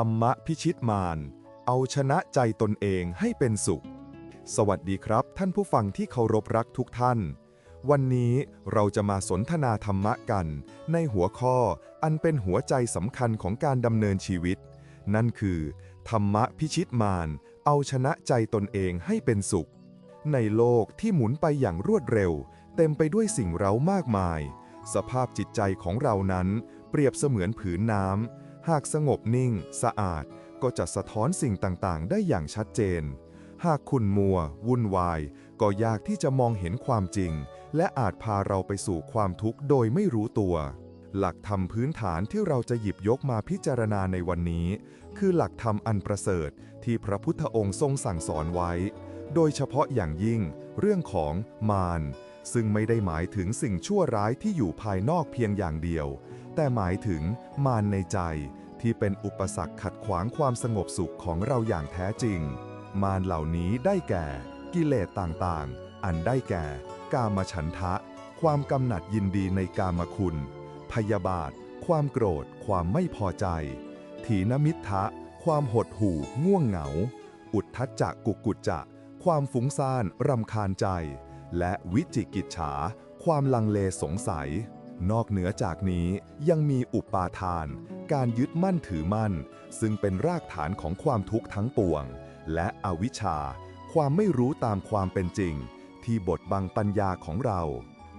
ธรรมะพิชิตมาร เอาชนะใจตนเองให้เป็นสุข สวัสดีครับท่านผู้ฟังที่เคารพรักทุกท่าน วันนี้เราจะมาสนทนาธรรมะกัน ในหัวข้ออันเป็นหัวใจสำคัญของการดำเนินชีวิต นั่นคือ ธรรมะพิชิตมาร เอาชนะใจตนเองให้เป็นสุข ในโลกที่หมุนไปอย่างรวดเร็ว เต็มไปด้วยสิ่งเร้ามากมาย สภาพจิตใจของเรานั้น เปรียบเสมือนผืนน้ำ หากสงบนิ่ง สะอาดก็จะสะท้อนสิ่งต่างๆ ได้อย่างชัดเจน หากขุ่นมัว วุ่นวาย ก็ยากที่จะมองเห็นความจริง และอาจพาเราไปสู่ความทุกข์โดยไม่รู้ตัว หลักธรรมพื้นฐานที่เราจะหยิบยกมาพิจารณาในวันนี้ คือหลักธรรมอันประเสริฐที่พระพุทธองค์ทรงสั่งสอนไว้ โดยเฉพาะอย่างยิ่ง เรื่องของมาร ซึ่งไม่ได้หมายถึงสิ่งชั่วร้ายที่อยู่ภายนอกเพียงอย่างเดียว แต่หมายถึงมารในใจ ที่เป็นอุปสรรคขัดขวางความสงบสุขของเราอย่างแท้จริง มารเหล่านี้ได้แก่ กิเลสต่างๆ อันได้แก่ กามฉันทะ ความกำหนัดยินดีในกามคุณ พยาบาท ความโกรธ ความไม่พอใจ ถีนมิทธะความหดหู่ ง่วงเหงา อุทธัจจะกุกุจจะ ความฟุ้งซ่านรำคาญใจ และวิจิกิจฉา ความลังเลสงสัย นอกเหนือจากนี้ยังมีอุปาทาน การยึดมั่นถือมั่น ซึ่งเป็นรากฐานของความทุกข์ทั้งปวง และอวิชชา ความไม่รู้ตามความเป็นจริง ที่บดบังปัญญาของเรา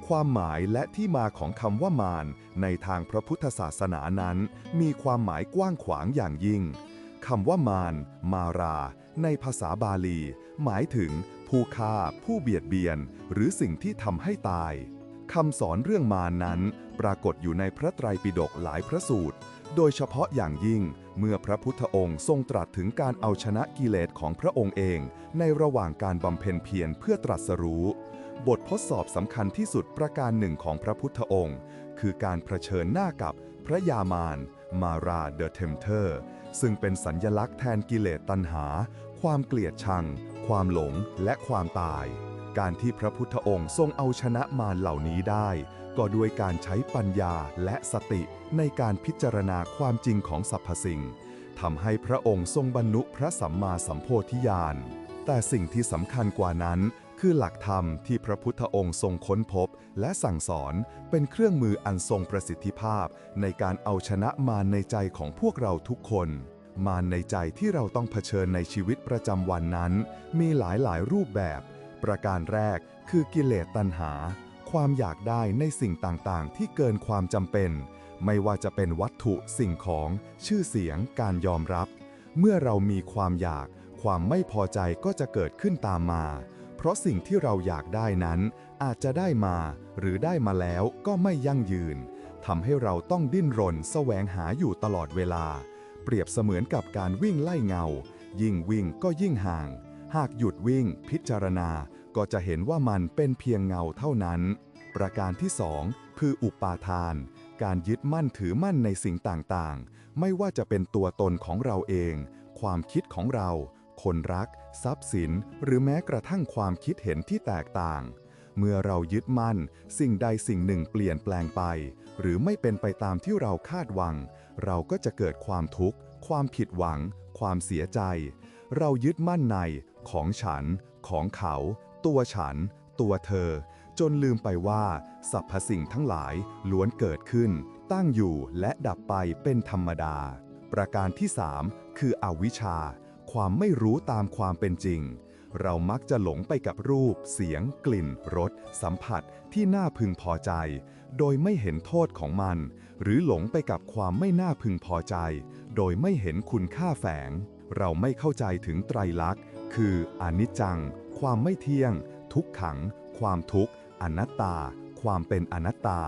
ความหมายและที่มาของคำว่ามารในทางพระพุทธศาสนานั้น มีความหมายกว้างขวางอย่างยิ่งคำว่ามารมารา ในภาษาบาลี หมายถึงผู้ฆ่า ผู้เบียดเบียน หรือสิ่งที่ทำให้ตายคำสอนเรื่องมารนั้น ปรากฏอยู่ในพระไตรปิฎกหลายพระสูตร โดยเฉพาะอย่างยิ่งเมื่อพระพุทธองค์ทรงตรัสถึงการเอาชนะกิเลสของพระองค์เอง ในระหว่างการบำเพ็ญเพียรเพื่อตรัสรู้ บททดสอบสำคัญที่สุดประการหนึ่งของพระพุทธองค์ คือการเผชิญหน้ากับพระยามารมาราเดอะเทมเทอร์ ซึ่งเป็นสัญญลักษณ์แทนกิเลสตัณหา ความเกลียดชัง ความหลงและความตาย การที่พระพุทธองค์ทรงเอาชนะมารเหล่านี้ได้ ก็ด้วยการใช้ปัญญาและสติในการพิจารณาความจริงของสรรพสิ่งทำให้พระองค์ทรงบรรลุพระสัมมาสัมโพธิญาณ แต่สิ่งที่สำคัญกว่านั้นคือหลักธรรมที่พระพุทธองค์ทรงค้นพบ และสั่งสอนเป็นเครื่องมืออันทรงประสิทธิภาพ ในการเอาชนะมารในใจของพวกเราทุกคน มารในใจที่เราต้องเผชิญในชีวิตประจำวันนั้น มีหลายหลายรูปแบบ ประการแรกคือกิเลสตัณหา ความอยากได้ในสิ่งต่างๆ ที่เกินความจำเป็น ไม่ว่าจะเป็นวัตถุสิ่งของ ชื่อเสียง การยอมรับ เมื่อเรามีความอยาก ความไม่พอใจก็จะเกิดขึ้นตามมา เพราะสิ่งที่เราอยากได้นั้น อาจจะได้มา หรือได้มาแล้วก็ไม่ยั่งยืนทำให้เราต้องดิ้นรนแสวงหาอยู่ตลอดเวลา เปรียบเสมือนกับการวิ่งไล่เงา ยิ่งวิ่งก็ยิ่งห่าง หากหยุดวิ่งพิจารณา ก็จะเห็นว่ามันเป็นเพียงเงาเท่านั้น ประการที่สองคืออุปาทาน การยึดมั่นถือมั่นในสิ่งต่างๆ ไม่ว่าจะเป็นตัวตนของเราเอง ความคิดของเรา คนรัก ทรัพย์สิน หรือแม้กระทั่งความคิดเห็นที่แตกต่างเมื่อเรายึดมั่น สิ่งใดสิ่งหนึ่งเปลี่ยนแปลงไป หรือไม่เป็นไปตามที่เราคาดหวัง เราก็จะเกิดความทุกข์ ความผิดหวัง ความเสียใจ เรายึดมั่นในของฉัน ของเขา ตัวฉัน ตัวเธอ จนลืมไปว่าสรรพสิ่งทั้งหลายล้วนเกิดขึ้น ตั้งอยู่และดับไปเป็นธรรมดา ประการที่ 3 คืออวิชชา ความไม่รู้ตามความเป็นจริงเรามักจะหลงไปกับรูป เสียง กลิ่น รส สัมผัสที่น่าพึงพอใจ โดยไม่เห็นโทษของมัน หรือหลงไปกับความไม่น่าพึงพอใจ โดยไม่เห็นคุณค่าแฝง เราไม่เข้าใจถึงไตรลักษณ์ คืออนิจจัง ความไม่เที่ยง ทุกขัง ความทุกข์ อนัตตา ความเป็นอนัตตา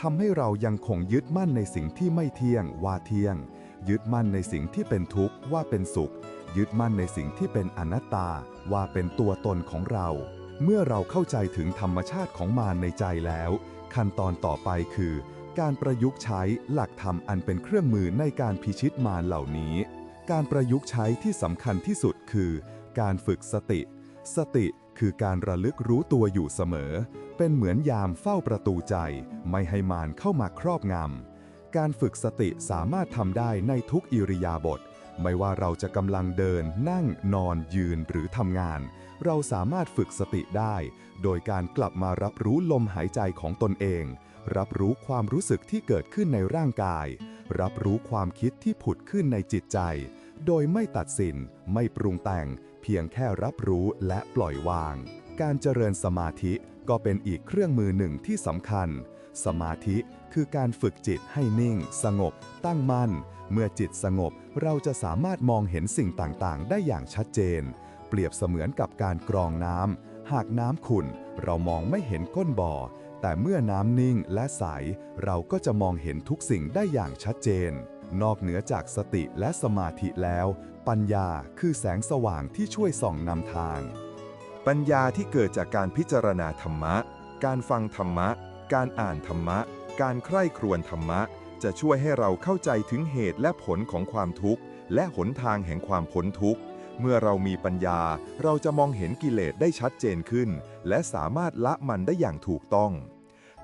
ทำให้เรายังคงยึดมั่นในสิ่งที่ไม่เที่ยงว่าเที่ยง ยึดมั่นในสิ่งที่เป็นทุกข์ว่าเป็นสุข ยึดมั่นในสิ่งที่เป็นอนัตตาว่าเป็นตัวตนของเรา เมื่อเราเข้าใจถึงธรรมชาติของมารในใจแล้ว ขั้นตอนต่อไปคือ การประยุกต์ใช้หลักธรรมอันเป็นเครื่องมือในการพิชิตมารเหล่านี้ การประยุกต์ใช้ที่สำคัญที่สุดคือ การฝึกสติ สติคือการระลึกรู้ตัวอยู่เสมอ เป็นเหมือนยามเฝ้าประตูใจ ไม่ให้มารเข้ามาครอบงำ การฝึกสติสามารถทำได้ในทุกอิริยาบถ ไม่ว่าเราจะกำลังเดิน นั่ง นอน ยืน หรือทำงาน เราสามารถฝึกสติได้ โดยการกลับมารับรู้ลมหายใจของตนเอง รับรู้ความรู้สึกที่เกิดขึ้นในร่างกาย รับรู้ความคิดที่ผุดขึ้นในจิตใจ โดยไม่ตัดสิน ไม่ปรุงแต่ง เพียงแค่รับรู้และปล่อยวาง การเจริญสมาธิก็เป็นอีกเครื่องมือหนึ่งที่สำคัญ สมาธิคือการฝึกจิตให้นิ่ง สงบ ตั้งมั่น เมื่อจิตสงบเราจะสามารถมองเห็นสิ่งต่าง ๆ ได้อย่างชัดเจน เปรียบเสมือนกับการกรองน้ำ หากน้ำขุ่นเรามองไม่เห็นก้นบ่อ แต่เมื่อน้ำนิ่งและใส เราก็จะมองเห็นทุกสิ่งได้อย่างชัดเจน นอกเหนือจากสติและสมาธิแล้ว ปัญญาคือแสงสว่างที่ช่วยส่องนำทาง ปัญญาที่เกิดจากการพิจารณาธรรมะ การฟังธรรมะ การอ่านธรรมะ การใคร่ครวญธรรมะ จะช่วยให้เราเข้าใจถึงเหตุและผลของความทุกข์ และหนทางแห่งความพ้นทุกข์ เมื่อเรามีปัญญาเราจะมองเห็นกิเลสได้ชัดเจนขึ้น และสามารถละมันได้อย่างถูกต้อง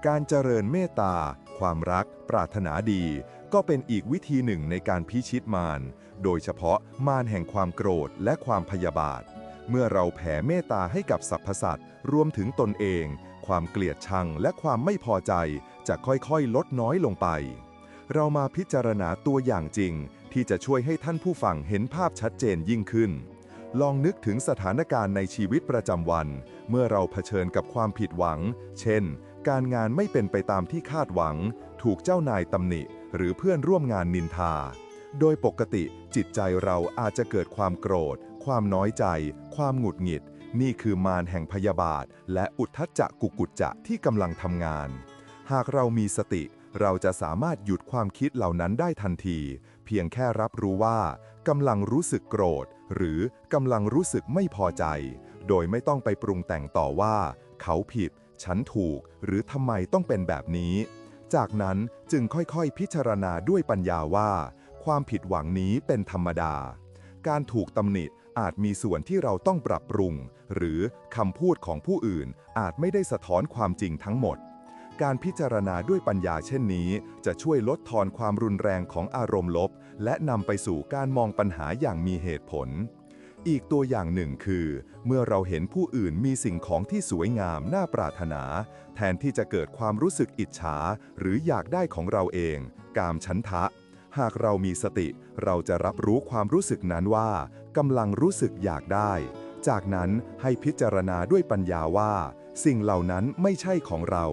การเจริญเมตตา ความรัก ปรารถนาดี ก็เป็นอีกวิธีหนึ่งในการพิชิตมาร โดยเฉพาะมารแห่งความโกรธและความพยาบาท เมื่อเราแผ่เมตตาให้กับสรรพสัตว์รวมถึงตนเอง ความเกลียดชังและความไม่พอใจ จะค่อยๆ ลดน้อยลงไป เรามาพิจารณาตัวอย่างจริง ที่จะช่วยให้ท่านผู้ฟังเห็นภาพชัดเจนยิ่งขึ้น ลองนึกถึงสถานการณ์ในชีวิตประจำวัน เมื่อเราเผชิญกับความผิดหวัง เช่น การงานไม่เป็นไปตามที่คาดหวัง ถูกเจ้านายตำหนิ หรือเพื่อนร่วมงานนินทา โดยปกติจิตใจเราอาจจะเกิดความโกรธ ความน้อยใจ ความหงุดหงิด นี่คือมารแห่งพยาบาท และอุทธัจจะกุกุจจะที่กำลังทำงาน หากเรามีสติเราจะสามารถหยุดความคิดเหล่านั้นได้ทันที เพียงแค่รับรู้ว่ากำลังรู้สึกโกรธ หรือกำลังรู้สึกไม่พอใจ โดยไม่ต้องไปปรุงแต่งต่อว่า เขาผิด ฉันถูก หรือทำไมต้องเป็นแบบนี้ จากนั้นจึงค่อยๆ พิจารณาด้วยปัญญาว่า ความผิดหวังนี้เป็นธรรมดา การถูกตำหนิอาจมีส่วนที่เราต้องปรับปรุง หรือคำพูดของผู้อื่นอาจไม่ได้สะท้อนความจริงทั้งหมด การพิจารณาด้วยปัญญาเช่นนี้ จะช่วยลดทอนความรุนแรงของอารมณ์ลบ และนำไปสู่การมองปัญหาอย่างมีเหตุผล อีกตัวอย่างหนึ่งคือ เมื่อเราเห็นผู้อื่นมีสิ่งของที่สวยงามน่าปรารถนา แทนที่จะเกิดความรู้สึกอิจฉา หรืออยากได้ของเราเอง กามฉันทะ หากเรามีสติ เราจะรับรู้ความรู้สึกนั้นว่ากำลังรู้สึกอยากได้ จากนั้นให้พิจารณาด้วยปัญญาว่า สิ่งเหล่านั้นไม่ใช่ของเรา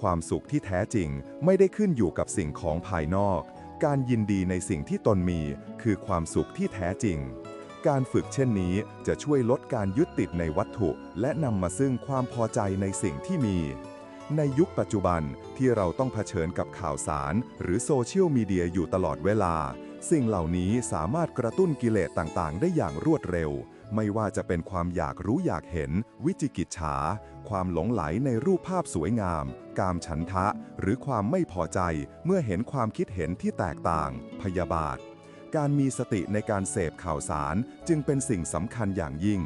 ความสุขที่แท้จริงไม่ได้ขึ้นอยู่กับสิ่งของภายนอก การยินดีในสิ่งที่ตนมี คือความสุขที่แท้จริง การฝึกเช่นนี้จะช่วยลดการยึดติดในวัตถุ และนำมาซึ่งความพอใจในสิ่งที่มี ในยุคปัจจุบันที่เราต้องเผชิญกับข่าวสาร หรือโซเชียลมีเดียอยู่ตลอดเวลา สิ่งเหล่านี้สามารถกระตุ้นกิเลสต่างๆ ได้อย่างรวดเร็วไม่ว่าจะเป็นความอยากรู้อยากเห็น วิจิกิจฉา ความหลงไหลในรูปภาพสวยงาม กามฉันทะ หรือความไม่พอใจเมื่อเห็นความคิดเห็นที่แตกต่าง พยาบาท การมีสติในการเสพข่าวสารจึงเป็นสิ่งสำคัญอย่างยิ่ง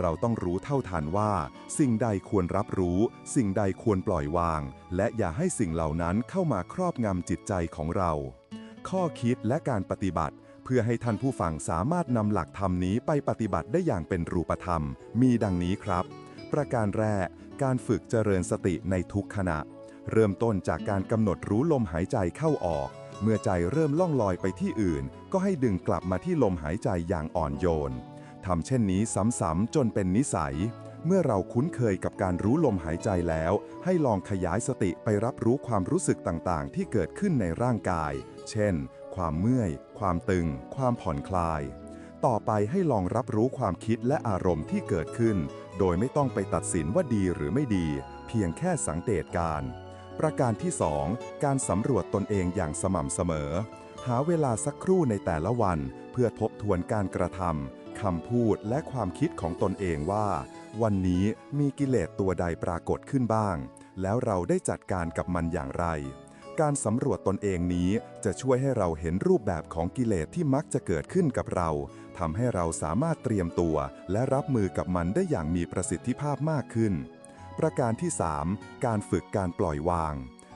เราต้องรู้เท่าทันว่า สิ่งใดควรรับรู้ สิ่งใดควรปล่อยวาง และอย่าให้สิ่งเหล่านั้นเข้ามาครอบงำจิตใจของเรา ข้อคิดและการปฏิบัติเพื่อให้ท่านผู้ฟังสามารถนำหลักธรรมนี้ไปปฏิบัติได้อย่างเป็นรูปธรรม มีดังนี้ครับ ประการแรก การฝึกเจริญสติในทุกขณะ เริ่มต้นจากการกำหนดรู้ลมหายใจเข้าออก เมื่อใจเริ่มล่องลอยไปที่อื่น ก็ให้ดึงกลับมาที่ลมหายใจอย่างอ่อนโยนทำเช่นนี้ซ้ำๆจนเป็นนิสัย เมื่อเราคุ้นเคยกับการรู้ลมหายใจแล้ว ให้ลองขยายสติไปรับรู้ความรู้สึกต่างๆ ที่เกิดขึ้นในร่างกาย เช่น ความเมื่อย ความตึง ความผ่อนคลาย ต่อไปให้ลองรับรู้ความคิดและอารมณ์ที่เกิดขึ้น โดยไม่ต้องไปตัดสินว่าดีหรือไม่ดี เพียงแค่สังเกตการ ประการที่ 2 การสำรวจตนเองอย่างสม่ำเสมอ หาเวลาสักครู่ในแต่ละวัน เพื่อทบทวนการกระทำคำพูดและความคิดของตนเองว่า วันนี้มีกิเลสตัวใดปรากฏขึ้นบ้าง แล้วเราได้จัดการกับมันอย่างไร การสำรวจตนเองนี้จะช่วยให้เราเห็นรูปแบบของกิเลสที่มักจะเกิดขึ้นกับเราทำให้เราสามารถเตรียมตัว และรับมือกับมันได้อย่างมีประสิทธิภาพมากขึ้น ประการที่ 3 การฝึกการปล่อยวาง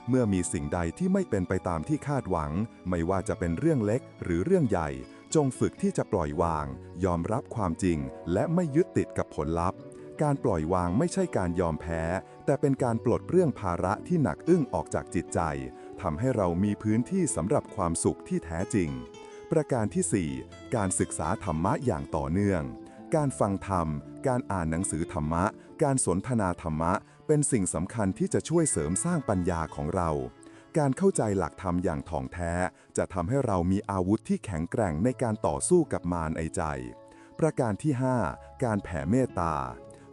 เมื่อมีสิ่งใดที่ไม่เป็นไปตามที่คาดหวัง ไม่ว่าจะเป็นเรื่องเล็กหรือเรื่องใหญ่ จงฝึกที่จะปล่อยวาง ยอมรับความจริง และไม่ยึดติดกับผลลัพธ์ การปล่อยวางไม่ใช่การยอมแพ้ แต่เป็นการปลดเรื่องภาระที่หนักอึ้งออกจากจิตใจทำให้เรามีพื้นที่สำหรับความสุขที่แท้จริง ประการที่ 4 การศึกษาธรรมะอย่างต่อเนื่อง การฟังธรรม การอ่านหนังสือธรรมะ การสนทนาธรรมะ เป็นสิ่งสำคัญที่จะช่วยเสริมสร้างปัญญาของเรา การเข้าใจหลักธรรมอย่างถ่องแท้ จะทำให้เรามีอาวุธที่แข็งแกร่งในการต่อสู้กับมารไอใจ ประการที่ 5 การแผ่เมตตา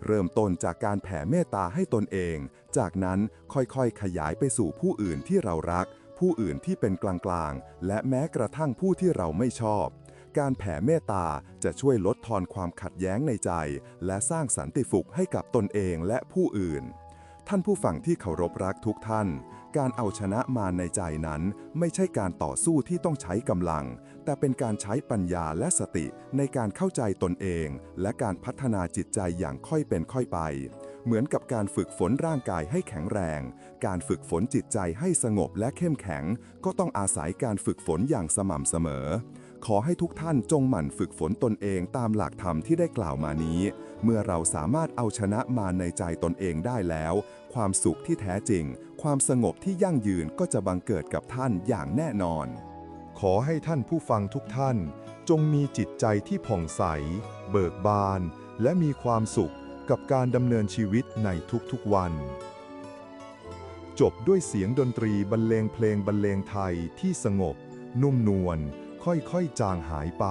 เริ่มต้นจากการแผ่เมตตาให้ตนเอง จากนั้นค่อยๆ ขยายไปสู่ผู้อื่นที่เรารัก ผู้อื่นที่เป็นกลางๆ และแม้กระทั่งผู้ที่เราไม่ชอบ การแผ่เมตตาจะช่วยลดทอนความขัดแย้งในใจ และสร้างสันติสุขให้กับตนเองและผู้อื่น ท่านผู้ฟังที่เคารพรักทุกท่าน การเอาชนะมารในใจนั้น ไม่ใช่การต่อสู้ที่ต้องใช้กำลัง แต่เป็นการใช้ปัญญาและสติในการเข้าใจตนเอง และการพัฒนาจิตใจอย่างค่อยเป็นค่อยไปเหมือนกับการฝึกฝนร่างกายให้แข็งแรง การฝึกฝนจิตใจให้สงบและเข้มแข็ง ก็ต้องอาศัยการฝึกฝนอย่างสม่ำเสมอ ขอให้ทุกท่านจงหมั่นฝึกฝนตนเองตามหลักธรรมที่ได้กล่าวมานี้ เมื่อเราสามารถเอาชนะมาในใจตนเองได้แล้ว ความสุขที่แท้จริง ความสงบที่ยั่งยืนก็จะบังเกิดกับท่านอย่างแน่นอน ขอให้ท่านผู้ฟังทุกท่าน จงมีจิตใจที่ผ่องใส เบิกบาน และมีความสุขกับการดำเนินชีวิตในทุกๆวัน จบด้วยเสียงดนตรีบรรเลงเพลงบรรเลงไทยที่สงบ นุ่มนวล ค่อยๆ จางหายไป